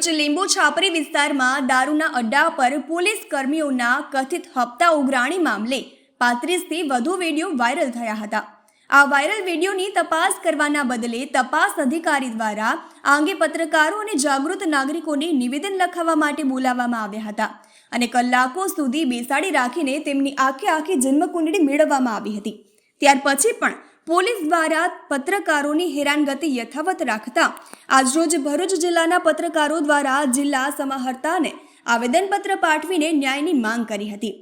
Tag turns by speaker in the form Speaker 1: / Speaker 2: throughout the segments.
Speaker 1: ભરૂચ લીંબુ છાપરી વિસ્તારમાં દારૂના અડ્ડા પર પોલીસ કર્મીઓના કથિત હપ્તા ઉઘરાણી મામલે પાંત્રીસથી વધુ વીડિયો વાયરલ થયા હતા. આ વાયરલ વિડીયોની તપાસ કરવાના બદલે તપાસ અધિકારી દ્વારા આ અંગે પત્રકારો અને જાગૃત નાગરિકોને નિવેદન લખાવવા માટે બોલાવવામાં આવ્યા હતા અને કલાકો સુધી બેસાડી રાખીને તેમની આખે આખી જન્મકુંડળી મેળવવામાં આવી હતી. ત્યાર પછી પણ પોલીસ દ્વારા પત્રકારોની હેરાનગતિ યથાવત રાખતા આજરોજ ભરૂચ જિલ્લાના પત્રકારો દ્વારા જિલ્લા સમાહર્તાને આવેદનપત્ર પાઠવીને ન્યાયની માંગ કરી હતી.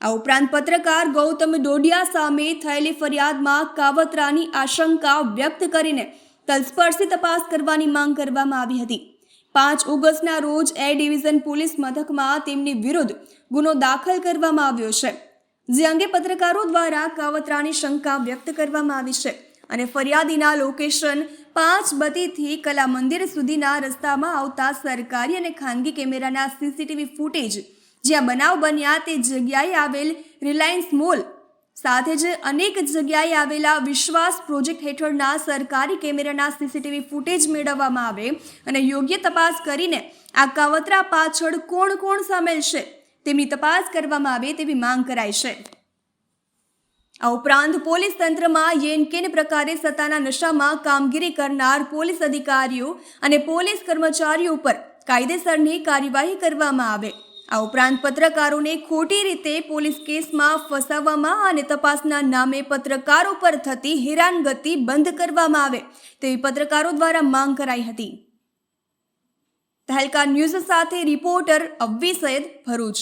Speaker 1: આ ઉપરાંત પત્રકાર ગૌતમ ડોડિયા સામે થયેલી ફરિયાદમાં કાવતરાની આશંકા વ્યક્ત કરીને તલસ્પર્શી તપાસ કરવાની માંગ કરવામાં આવી હતી. પાંચ ઓગસ્ટના રોજ એ ડિવિઝન પોલીસ મથકમાં તેમની વિરુદ્ધ ગુનો દાખલ કરવામાં આવ્યો છે. જે અંગે પત્રકારો દ્વારા કાવતરાની શંકા વ્યક્ત કરવામાં આવી છે અને ફરિયાદીના લોકેશન પાંચ બતીથી કલા મંદિર સુધીના રસ્તામાં આવતા સરકારી અને ખાનગી કેમેરાના સીસીટીવી ફૂટેજ જ્યાં બનાવ બન્યા તે જગ્યાએ આવેલ રિલાયન્સ મોલ સાથે જ અનેક જગ્યાએ આવેલા વિશ્વાસ પ્રોજેક્ટ હેઠળના સરકારી કેમેરાના સીસીટીવી ફૂટેજ મેળવવામાં આવે અને યોગ્ય તપાસ કરીને આ કાવતરા પાછળ કોણ કોણ સામેલ છે તેમની તપાસ કરવામાં આવે તેવી માંગ કરાઈ છે. આ ઉપરાંત પોલીસ તંત્રમાં યેન કેન પ્રકારે સત્તાના નશામાં કામગીરી કરનાર પોલીસ અધિકારીઓ અને પોલીસ કર્મચારીઓ ઉપર કાયદેસરની કાર્યવાહી કરવામાં આવે. આ ઉપરાંત પત્રકારોને ખોટી રીતે પોલીસ કેસમાં ફસાવવામાં અને તપાસના નામે પત્રકારો પર થતી હેરાનગતિ બંધ કરવામાં આવે તેવી પત્રકારો દ્વારા માંગ કરાઈ હતી. તહેલકા ન્યૂઝ સાથે રિપોર્ટર અવ્વી સૈયદ ભરૂચ.